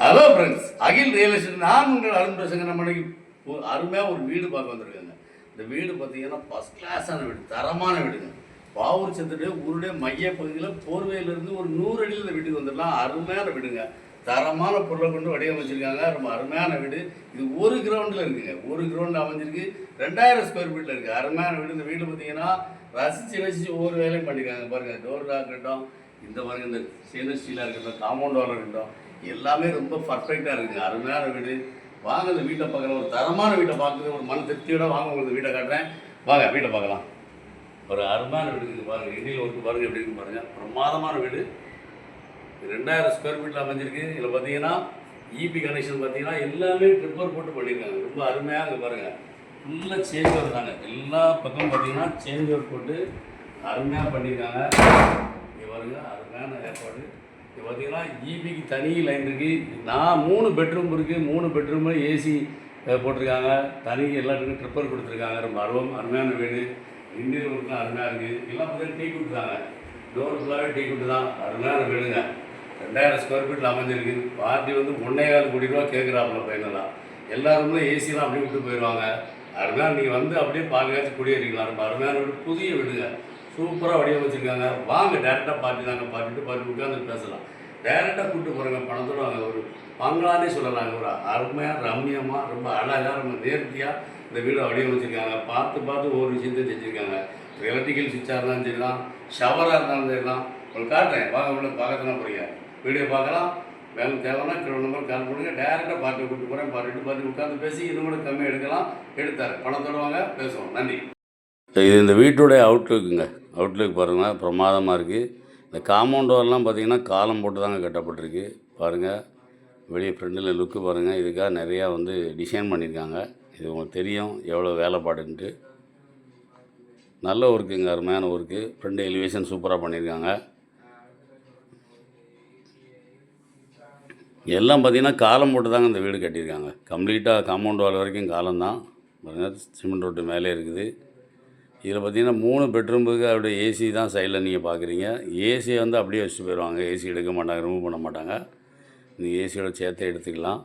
Hello friends Akhil real estate நான் உங்கள் அருண் பேசுங்க நம்ம ஒரு அருமையாக ஒரு வீடு பார்க்க வந்திருக்காங்க. இந்த வீடு பார்த்தீங்கன்னா ஃபஸ்ட் கிளாஸான வீடு தரமான வீடுங்க. பாவூர் சத்துடைய ஊருடைய மைய பகுதியில் போர்வையிலிருந்து ஒரு நூறு அடியில் இந்த வீட்டுக்கு வந்துடலாம். அருமையான வீடுங்க. தரமான பொருளை கொண்டு வடிவமைச்சிருக்காங்க. ரொம்ப அருமையான வீடு. இது ஒரு கிரவுண்டில் இருக்குங்க. ஒரு கிரவுண்ட் அமைஞ்சிருக்கு. ரெண்டாயிரம் ஸ்கொயர் ஃபீட்டில் இருக்குது அருமையான வீடு. இந்த வீடு பார்த்தீங்கன்னா ரசித்து ரசித்து ஒவ்வொரு வேலையும் பண்ணியிருக்காங்க பாருங்கள் டோர் இருக்கட்டும் இந்த மாதிரி இந்த ஸ்டெயின்லெஸ் ஸ்டீலாக இருக்கட்டும் காம்பவுண்ட் வால் இருக்கட்டும். எல்லாமே ரொம்ப பர்ஃபெக்டாக இருக்குங்க. அருமையான வீடு வாங்க இந்த வீட்டை பார்க்குற ஒரு தரமான வீட்டை பார்க்குறது ஒரு மன திருப்தியோட வாங்க உங்களுக்கு வீட்டை காட்டுறேன். வாங்க வீட்டை பார்க்கலாம். ஒரு அருமையான வீடு இருக்குது பாருங்கள் இண்டியில் ஒர்க்கு பாருங்க எப்படி இருக்கு பாருங்கள் பிரமாதமான வீடு. ரெண்டாயிரம் ஸ்கொயர் ஃபீட்டில் அமைஞ்சிருக்கு. இதில் பார்த்தீங்கன்னா இபி கனெக்ஷன் பார்த்தீங்கன்னா எல்லாமே ட்ரிப்பர் போட்டு பண்ணியிருக்காங்க. ரொம்ப அருமையாக இங்கே பாருங்கள் ஃபுல்லாக சேஞ்ச் ஓவர் தாங்க. எல்லா பக்கமும் பார்த்தீங்கன்னா சேஞ்ச் ஓவர் போட்டு அருமையாக பண்ணியிருக்காங்க. இங்கே பாருங்க அருமையான ஏற்பாடு. இப்போ பார்த்தீங்கன்னா ஈபிக்கு தனி லைன் இருக்குது நான் மூணு பெட்ரூம் இருக்குது மூணு பெட்ரூமு ஏசி போட்டிருக்காங்க. தனி எல்லாத்துக்கும் ட்ரிப்பர் கொடுத்துருக்காங்க. ரொம்ப அருவம் அருமையான வீடு. இந்தியன் ஒர்க்லாம் அருமையாக இருக்குது எல்லாம் பார்த்தீங்கன்னா டீ கொடுத்துருக்காங்க டோர் ஃபுல்லாகவே டீ கொடுத்து தான். அருமையான வீடுங்க. ரெண்டாயிரம் ஸ்கொயர் ஃபீட்டில் அமைஞ்சிருக்கு. பார்ட்டி வந்து ஒன்றே கால் கோடி ரூபா கேட்குறாப்புல பையனெல்லாம். எல்லாருமே ஏசிலாம் அப்படியே விட்டு போயிடுவாங்க அருமையாக நீங்கள் வந்து அப்படியே பாதுகாத்து குடியேறிக்கலாம். ரொம்ப அருமையான வீடு. புதிய வீடுங்க. சூப்பராக வடிவமைச்சிருக்காங்க வாங்க டேரெக்டாக பார்ட்டி தாங்க பார்த்துட்டு பார்த்து உட்காந்து பேசலாம். டேரெக்டாக கூப்பிட்டு போகிறாங்க பணத்தோட வாங்க ஒரு பங்களானே சொல்லலாங்க. ஒரு அருமையாக ரம்மியமாக ரொம்ப அழகாக ரொம்ப நேர்த்தியாக இந்த வீடை வடிவமைச்சிருக்காங்க பார்த்து பார்த்து ஒவ்வொரு விஷயத்தையும் செஞ்சுருக்காங்க. எலக்ட்ரிக்கல் சுவிட்சாக இருந்தாலும் சரிலாம் ஷவராக இருந்தாலும் சரிலாம் உங்களுக்கு காட்டுறேன். வாங்க உள்ள பார்க்கலாம் போகிறீங்க வீடியோ பார்க்கலாம். வேலை தேவைன்னா கிலோ நம்பர் கால் பண்ணுங்கள் டேரெக்டாக பார்ட்டி கூப்பிட்டு போகிறேன் பார்த்துட்டு பார்த்து உட்காந்து பேசி இன்னும் கூட கம்மியாக எடுக்கலாம். எடுத்தார். பணம் தருவாங்க பேசுவோம். நன்றி. இது இந்த வீட்டுடைய அவுட்லுக்குங்க அவுட்லுக் பாருங்கள் பிரமாதமாக இருக்குது இந்த காம்பவுண்ட் வால்லாம் பார்த்தீங்கன்னா காலம் போட்டு தாங்க கட்டப்பட்டிருக்கு. பாருங்கள் வெளியே ஃப்ரெண்டில் லுக்கு பாருங்கள் இதுக்காக நிறையா வந்து டிசைன் பண்ணியிருக்காங்க இது உங்களுக்கு தெரியும் எவ்வளோ வேலைப்பாடுன்ட்டு நல்ல ஒர்க்குங்க அருமையான ஒர்க்கு. ஃப்ரெண்டு எலிவேஷன் சூப்பராக பண்ணியிருக்காங்க எல்லாம் பார்த்தீங்கன்னா காலம் போட்டு தாங்க இந்த வீடு கட்டியிருக்காங்க கம்ப்ளீட்டாக காம்பவுண்ட் வால் வரைக்கும் காலம் தான் பாருங்கள் சிமெண்ட் ரோட்டு மேலே இருக்குது. இதில் பார்த்தீங்கன்னா மூணு பெட்ரூமுக்கு அப்படியே ஏசி தான் சைடில் நீங்கள் பார்க்குறீங்க. ஏசியை வந்து அப்படியே வச்சுட்டு போயிடுவாங்க. ஏசி எடுக்க மாட்டாங்க ரிமூவ் பண்ண மாட்டாங்க. நீங்கள் ஏசியோட சேர்த்து எடுத்துக்கலாம்.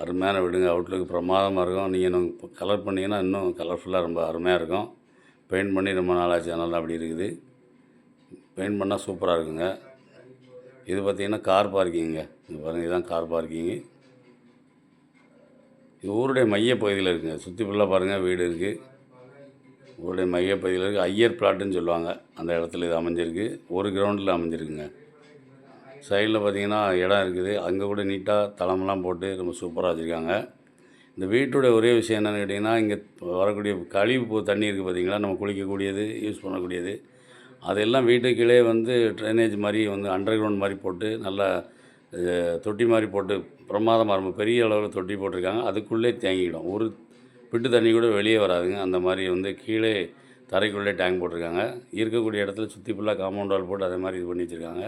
அருமையான விடுங்க. அவுட்லுக்கு பிரமாதமாக இருக்கும். நீங்கள் இன்னும் கலர் பண்ணிங்கன்னா இன்னும் கலர்ஃபுல்லாக ரொம்ப அருமையாக இருக்கும். பெயிண்ட் பண்ணி ரொம்ப நாளாச்சு. அதனால் அப்படி இருக்குது. பெயிண்ட் பண்ணால் சூப்பராக இருக்குங்க. இது பார்த்திங்கன்னா கார் பார்க்கிங்க இது பாருங்கள் இதுதான் கார் பார்க்கிங்கு இது ஊருடைய மைய பகுதியில் இருக்குங்க. சுற்றி ஃபுல்லாக பாருங்கள் வீடு இருக்குது ஊருடைய மையப்பகுதியில் இருக்குது ஐயர் பிளாட்டுன்னு சொல்லுவாங்க. அந்த இடத்துல இது அமைஞ்சிருக்கு. ஒரு கிரவுண்டில் அமைஞ்சிருக்குங்க. சைடில் பார்த்தீங்கன்னா இடம் இருக்குது. அங்கே கூட நீட்டாக தளமெல்லாம் போட்டு ரொம்ப சூப்பராக வச்சுருக்காங்க. இந்த வீட்டுடைய ஒரே விஷயம் என்னென்னு கேட்டிங்கன்னா இங்கே வரக்கூடிய கழிவு போ தண்ணி இருக்குது பார்த்தீங்களா? நம்ம குளிக்கக்கூடியது யூஸ் பண்ணக்கூடியது. அதெல்லாம் வீட்டுக்கீழே வந்து ட்ரைனேஜ் மாதிரி வந்து அண்டர் கிரவுண்ட் மாதிரி போட்டு நல்லா தொட்டி மாதிரி போட்டு பிரமாதமாக ரொம்ப பெரிய அளவில் தொட்டி போட்டிருக்காங்க. அதுக்குள்ளே தேங்கிடும். ஒரு பிட்டு தண்ணி கூட வெளியே வராதுங்க. அந்த மாதிரி வந்து கீழே தரைக்குள்ளே டேங்க் போட்டிருக்காங்க. இருக்கக்கூடிய இடத்துல சுற்றி ஃபுல்லாக காம்பவுண்ட் வால் போட்டு அதே மாதிரி இது பண்ணி வச்சுருக்காங்க.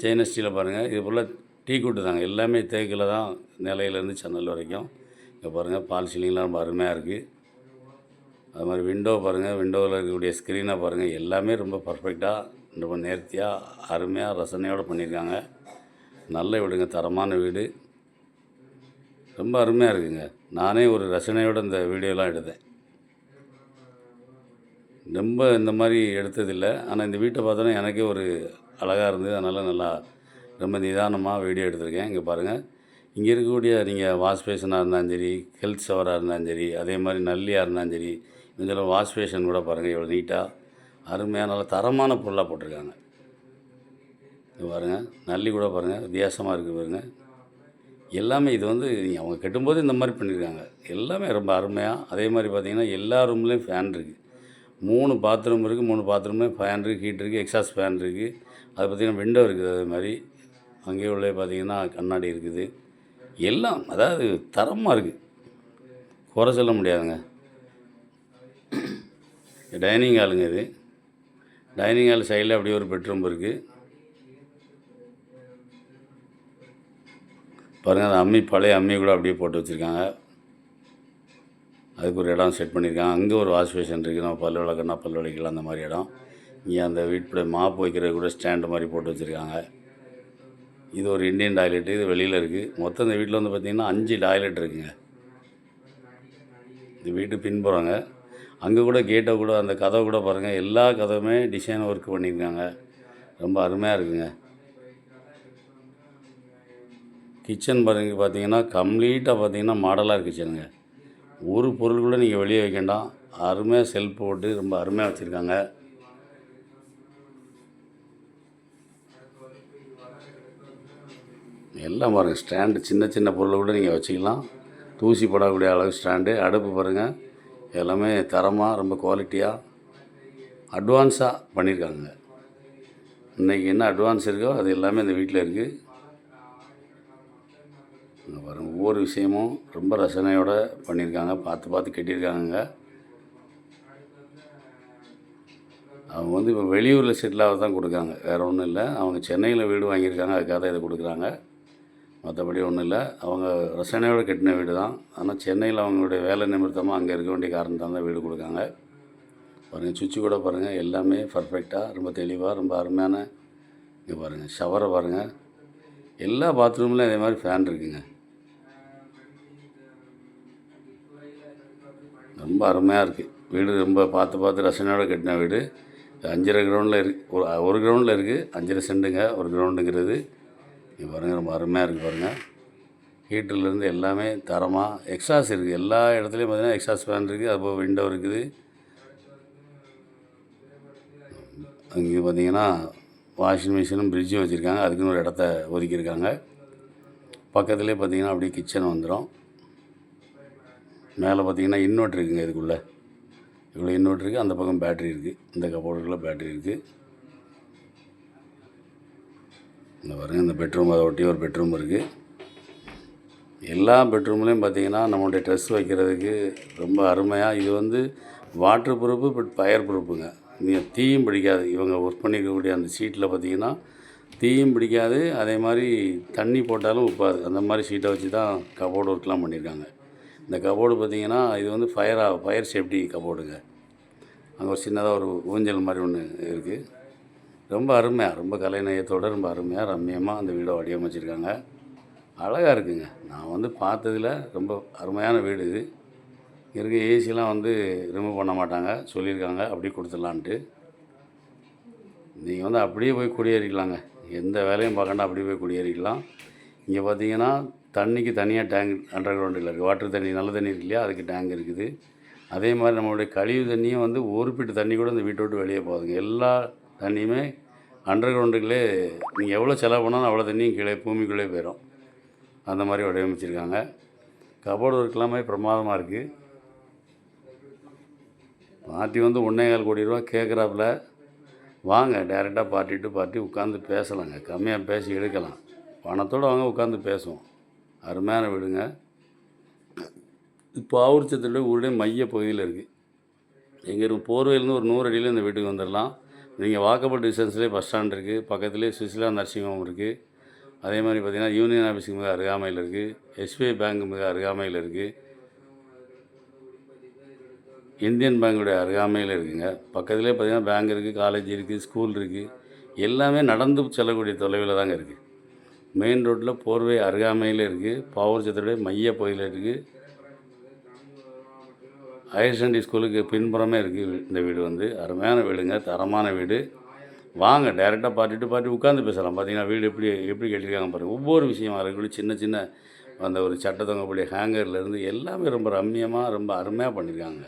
சைனா ஸ்டீலில் பாருங்கள் இது ஃபுல்லாக டீ கூட்டு தாங்க. எல்லாமே தேக்கில் தான் நிலையிலேருந்து ஜன்னல் வரைக்கும். இங்கே பாருங்கள் பால் சீலிங்லாம் ரொம்ப அருமையாக இருக்குது அது மாதிரி விண்டோ பாருங்கள் விண்டோவில் இருக்கக்கூடிய ஸ்க்ரீனை பாருங்கள் எல்லாமே ரொம்ப பர்ஃபெக்டாக ரொம்ப நேர்த்தியாக அருமையாக ரசனையோடு பண்ணியிருக்காங்க நல்ல வீடுங்க. தரமான வீடு. ரொம்ப அருமையாக இருக்குங்க. நானே ஒரு ரசனையோடு இந்த வீடியோலாம் எடுத்தேன். ரொம்ப இந்த மாதிரி எடுத்ததில்லை. ஆனால் இந்த வீட்டை பார்த்தோன்னா எனக்கே ஒரு அழகாக இருந்தது. அதனால் நல்லா ரொம்ப நிதானமாக வீடியோ எடுத்திருக்கேன். இங்கே பாருங்கள் இங்கே இருக்கக்கூடிய நீங்கள் வாஷ் பேஷனாக இருந்தாலும் சரி ஹெல்த் ஷவராக இருந்தாலும் சரி அதே மாதிரி நல்லியாக இருந்தாலும் சரி இதில் வாஷ் பேஷன் கூட பாருங்கள் இவ்வளோ நீட்டாக அருமையாக நல்ல தரமான பொருளாக போட்டிருக்காங்க. இது பாருங்கள் நல்லி கூட பாருங்கள் வித்தியாசமாக இருக்குது பாருங்கள் எல்லாமே இது வந்து அவங்க கட்டும்போது இந்த மாதிரி பண்ணியிருக்காங்க. எல்லாமே ரொம்ப அருமையாக அதே மாதிரி பார்த்தீங்கன்னா எல்லா ரூம்லேயும் ஃபேன் இருக்குது மூணு பாத்ரூம் இருக்குது மூணு பாத்ரூமே ஃபேன் இருக்குது ஹீட் இருக்குது எக்ஸாஸ்ட் ஃபேன் இருக்குது அது பார்த்திங்கன்னா விண்டோ இருக்குது அதே மாதிரி. அங்கேயே உள்ளே பார்த்தீங்கன்னா கண்ணாடி இருக்குது. எல்லாம் அதாவது தரமாக இருக்குது குறை சொல்ல முடியாதுங்க. டைனிங் ஹாலுங்க இது. டைனிங் ஹால் சைடில் அப்படியே ஒரு பெட்ரூம் இருக்குது பாருங்கள் அந்த அம்மி பழைய அம்மி கூட அப்படியே போட்டு வச்சுருக்காங்க. அதுக்கு ஒரு இடம் செட் பண்ணியிருக்காங்க. அங்கே ஒரு வாஷ் பேஷன் இருக்குது நம்ம பல் விளக்கணும் பல் விளக்கலாம் அந்த மாதிரி இடம். இங்கே அந்த வீட்டுடைய மாப்பு வைக்கிறது கூட ஸ்டாண்டு மாதிரி போட்டு வச்சுருக்காங்க. இது ஒரு இந்தியன் டாய்லெட்டு இது வெளியில் இருக்குது மொத்தம் இந்த வீட்டில் வந்து பார்த்திங்கன்னா அஞ்சு டாய்லெட் இருக்குங்க. இந்த வீட்டு பின்புறங்க அங்கே கூட கேட்டை கூட அந்த கதவை கூட பாருங்கள் எல்லா கதவுமே டிசைன் ஒர்க் பண்ணியிருக்காங்க. ரொம்ப அருமையாக இருக்குங்க. கிச்சன் பாருங்க பார்த்தீங்கன்னா கம்ப்ளீட்டாக பார்த்தீங்கன்னா மாடலாக கிச்சனுங்க ஒரு பொருள் கூட நீங்கள் வெளியே வைக்க வேண்டாம். அருமையாக செல்ஃப் போட்டு ரொம்ப அருமையாக வச்சுருக்காங்க. எல்லாம் பாருங்கள் ஸ்டாண்டு சின்ன சின்ன பொருளை கூட நீங்கள் வச்சுக்கலாம். தூசி படக்கூடிய அளவு ஸ்டாண்டு அடுப்பு பாருங்கள் எல்லாமே தரமாக ரொம்ப குவாலிட்டியாக அட்வான்ஸாக பண்ணியிருக்காங்க இன்றைக்கி என்ன அட்வான்ஸ் இருக்கோ அது எல்லாமே இந்த வீட்டில் இருக்குது இங்கே பாருங்கள் ஒவ்வொரு விஷயமும் ரொம்ப ரசனையோடு பண்ணியிருக்காங்க பார்த்து பார்த்து கட்டியிருக்காங்க அவங்க வந்து இப்போ வெளியூரில் செட்டில் தான் கொடுக்காங்க வேறு ஒன்றும் இல்லை. அவங்க சென்னையில் வீடு வாங்கியிருக்காங்க அதுக்காக தான் இதை கொடுக்குறாங்க. மற்றபடி ஒன்றும் இல்லை. அவங்க ரசனையோடு கட்டின வீடு தான். ஆனால் சென்னையில் அவங்களுடைய வேலை நிமித்தமாக அங்கே இருக்க வேண்டிய காரணத்தான் தான் வீடு கொடுக்காங்க பாருங்கள் சுவிட்சு கூட பாருங்கள் எல்லாமே பர்ஃபெக்டாக ரொம்ப தெளிவாக ரொம்ப அருமையான இங்கே பாருங்கள் ஷவரை பாருங்கள் எல்லா பாத்ரூம்லையும் அதே மாதிரி ஃபேன் இருக்குங்க. ரொம்ப அருமையாக இருக்குது வீடு ரொம்ப பார்த்து பார்த்து ரசனையோடு கட்டின வீடு. அஞ்சரை கிரவுண்டில் இருக்கு. ஒரு ஒரு கிரவுண்டில் இருக்குது அஞ்சரை செண்டுங்க ஒரு கிரவுண்டுங்கிறது இங்கே பாருங்கள் ரொம்ப அருமையாக இருக்குது பாருங்கள் ஹீட்டர்லேருந்து எல்லாமே தரமாக எக்ஸாஸ் இருக்குது எல்லா இடத்துலையும் பார்த்தீங்கன்னா எக்ஸாஸ் ஃபேன் இருக்குது அதுபோல் விண்டோ இருக்குது. அங்கே பார்த்தீங்கன்னா வாஷிங் மிஷினும் ஃப்ரிட்ஜும் வச்சுருக்காங்க. அதுக்குன்னு ஒரு இடத்த ஒதுக்கியிருக்காங்க. பக்கத்துலேயே பார்த்தீங்கன்னா அப்படியே கிச்சன் வந்துடும் மேலே பார்த்தீங்கன்னா இன்வெர்ட்ரு இருக்குங்க இதுக்குள்ளே. இவ்வளோ இன்வெர்ட்ரு இருக்குது அந்த பக்கம் பேட்ரி இருக்குது இந்த கப்போர்டுக்குள்ளே பேட்ரி இருக்குது இந்த பாருங்கள் இந்த பெட்ரூம் அதை ஒட்டி ஒரு பெட்ரூம் இருக்குது எல்லா பெட்ரூம்லேயும் பார்த்தீங்கன்னா நம்மளுடைய ட்ரெஸ் வைக்கிறதுக்கு ரொம்ப அருமையாக இது வந்து வாட்டர் ப்ரூஃபு பட் ஃபயர் ப்ரூஃபுங்க நீங்கள் தீயும் பிடிக்காது. இவங்க ஒர்க் பண்ணிக்கக்கூடிய அந்த ஷீட்டில் பார்த்தீங்கன்னா தீயும் பிடிக்காது. அதே மாதிரி தண்ணி போட்டாலும் உப்பாது. அந்த மாதிரி ஷீட்டை வச்சு தான் கபோர்டு ஒர்க்லாம் பண்ணியிருக்காங்க. இந்த கபோர்டு பார்த்தீங்கன்னா இது வந்து ஃபயராக ஃபயர் சேஃப்டி கபோர்டுங்க. அங்கே ஒரு சின்னதாக ஒரு ஊஞ்சல் மாதிரி ஒன்று இருக்குது ரொம்ப அருமையாக ரொம்ப கலைநயத்தோடு ரொம்ப அருமையாக ரம்மியமாக அந்த வீடை வடிவமைச்சிருக்காங்க. அழகாக இருக்குங்க. நான் வந்து பார்த்ததுல ரொம்ப அருமையான வீடு இது. இருக்க ஏசிலாம் வந்து ரிமூவ் பண்ண மாட்டாங்க. சொல்லியிருக்காங்க. அப்படியே கொடுத்துடலான்ட்டு. நீங்கள் வந்து அப்படியே போய் குடியேறிக்கலாங்க. எந்த வேலையும் பார்க்கண்டா அப்படியே போய் குடியேறிக்கலாம். இங்கே பார்த்தீங்கன்னா தண்ணிக்கு தனியாக டேங்க் அண்டர் கிரவுண்டில் இருக்குது வாட்டர் தண்ணி நல்ல தண்ணி இருக்கு இல்லையா? அதுக்கு டேங்க் இருக்குது. அதே மாதிரி நம்மளுடைய கழிவு தண்ணியும் வந்து ஒரு பிட்டு தண்ணி கூட இந்த வீட்டை விட்டு வெளியே போகுதுங்க. எல்லா தண்ணியுமே அண்டர் கிரவுண்டுக்குள்ளே நீங்கள் எவ்வளோ செலவு பண்ணாலும் அவ்வளோ தண்ணியும் கீழே பூமிக்குள்ளே போயிடும் அந்த மாதிரி வடிவமைச்சிருக்காங்க. கபோர்டு ஒர்க் எல்லாமே பிரமாதமாக இருக்குது பார்ட்டி வந்து ஒன்றே கால் கோடி ரூபா கேட்குறாப்புல வாங்க டேரெக்டாக பார்ட்டி டு பார்ட்டி உட்காந்து பேசலாங்க. கம்மியாக பேசி எடுக்கலாம். பணத்தோடு வாங்க உட்காந்து பேசுவோம். அருமையான வீடுங்க. இப்போ ஆவூர்ச்சத்தில் ஊருடைய மைய பகுதியில் இருக்குது எங்கே இருக்கும் போர்வையிலேருந்து ஒரு நூறு அடியில் இந்த வீட்டுக்கு வந்துடலாம். நீங்கள் வாக்கபிள் டிஸ்டன்ஸ்லேயே பஸ் ஸ்டாண்ட் இருக்குது பக்கத்துலேயே சுசிலா நர்சிங் ஹோம் இருக்குது அதே மாதிரி பார்த்திங்கன்னா யூனியன் ஆஃபீஸுக்கு மிக அருகாமையில் இருக்குது எஸ்பிஐ பேங்க் மிக அருகாமையில் இருக்குது இந்தியன் பேங்குடைய அருகாமையில் இருக்குங்க. பக்கத்துலேயே பார்த்திங்கன்னா பேங்க் இருக்குது காலேஜ் இருக்குது ஸ்கூல் இருக்குது எல்லாமே நடந்து செல்லக்கூடிய தொலைவில் தாங்க இருக்குது மெயின் ரோட்டில் போர்வை அருகாமையில் இருக்குது பவர் சத்துடைய மைய பகுதியில் இருக்குது ஹையர் செகண்டரி ஸ்கூலுக்கு பின்புறமே இருக்குது இந்த வீடு வந்து. அருமையான வீடுங்க தரமான வீடு. வாங்க டைரெக்டாக பார்ட்டி டு பார்ட்டி உட்காந்து பேசலாம். பார்த்தீங்கன்னா வீடு எப்படி எப்படி கட்டியிருக்காங்க பாருங்கள் ஒவ்வொரு விஷயமா இருக்கக்கூடிய சின்ன சின்ன அந்த ஒரு சட்ட தொங்கக்கூடிய ஹேங்கர்லேருந்து எல்லாமே ரொம்ப ரம்மியமாக ரொம்ப அருமையாக பண்ணியிருக்காங்க.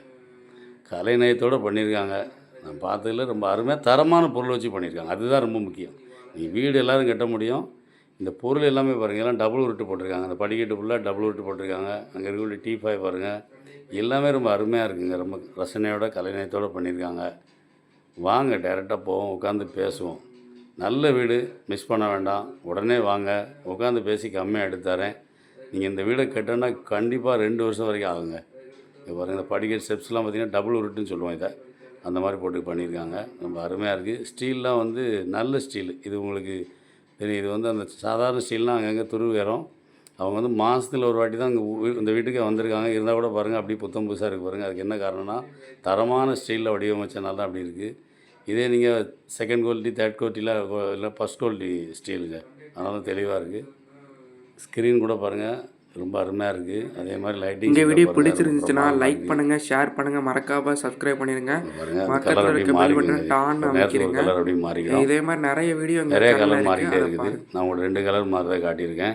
கலைநயத்தோடு பண்ணியிருக்காங்க. நான் பார்த்ததில் ரொம்ப அருமையாக தரமான பொருள் வச்சு பண்ணியிருக்காங்க. அதுதான் ரொம்ப முக்கியம். நீ வீடு எல்லோரும் கட்ட முடியும். இந்த பொருள் எல்லாமே பாருங்கள் எல்லாம் டபுள் உருட்டு போட்டிருக்காங்க. அந்த படிக்கட்டு ஃபுல்லாக டபுள் உருட்டு போட்டிருக்காங்க. அங்கே இருக்கக்கூடிய டீ ஃபைவ் பாருங்கள் எல்லாமே ரொம்ப அருமையாக இருக்குங்க. ரொம்ப ரசனையோட கலைநயத்தோடு பண்ணியிருக்காங்க. வாங்க டைரெக்டாக போவோம் உட்காந்து பேசுவோம். நல்ல வீடு மிஸ் பண்ண வேண்டாம். உடனே வாங்க. உட்காந்து பேசி கம்மியாக எடுத்து தரேன். நீங்கள் இந்த வீடை கட்டினா கண்டிப்பாக ரெண்டு வருஷம் வரைக்கும் ஆகுங்க. இங்கே பாருங்கள் இந்த படிக்கட் ஸ்டெப்ஸ்லாம் பார்த்தீங்கன்னா டபுள் உருட்டுன்னு சொல்லுவோம் இதை. அந்த மாதிரி போட்டு பண்ணியிருக்காங்க. ரொம்ப அருமையாக இருக்குது ஸ்டீல்லாம் வந்து நல்ல ஸ்டீல் இது உங்களுக்கு சரி இது வந்து அந்த சாதாரண ஸ்டீல்னால் அங்கங்கே துருவேறும் அவங்க வந்து மாதத்தில் ஒரு வாட்டி தான் இங்கே இந்த வீட்டுக்கே வந்திருக்காங்க. இருந்தால் கூட பாருங்கள் அப்படியே புத்தம் புதுசாக இருக்குது பாருங்கள் அதுக்கு என்ன காரணம்னா தரமான ஸ்டீலில் வடிவமைச்சனால தான் அப்படி இருக்குது இதே நீங்கள் செகண்ட் குவாலிட்டி தேர்ட் குவாலிட்டியில் இல்லை ஃபஸ்ட் குவாலிட்டி ஸ்டீலுங்க அதனால தெளிவாக இருக்குது ஸ்க்ரீன் கூட பாருங்கள் ரொம்ப அருமையாக இருக்குது அதே மாதிரி லைட்டிங் இந்த வீடியோ பிடிச்சிருந்துச்சுன்னா லைக் பண்ணுங்க ஷேர் பண்ணுங்க மறக்காம சப்ஸ்கிரைப் அந்த பக்கத்துல இருக்க பெல் பட்டன் டான் அமைக்கிறீங்க. கலர் அப்படியே மாறிக்கிறோம் இதே மாதிரி நிறைய வீடியோ நிறைய கலர் மாறிக்கிட்டே இருக்குது. நான் உங்களுக்கு ரெண்டு கலர் மாறதை காட்டியிருக்கேன்.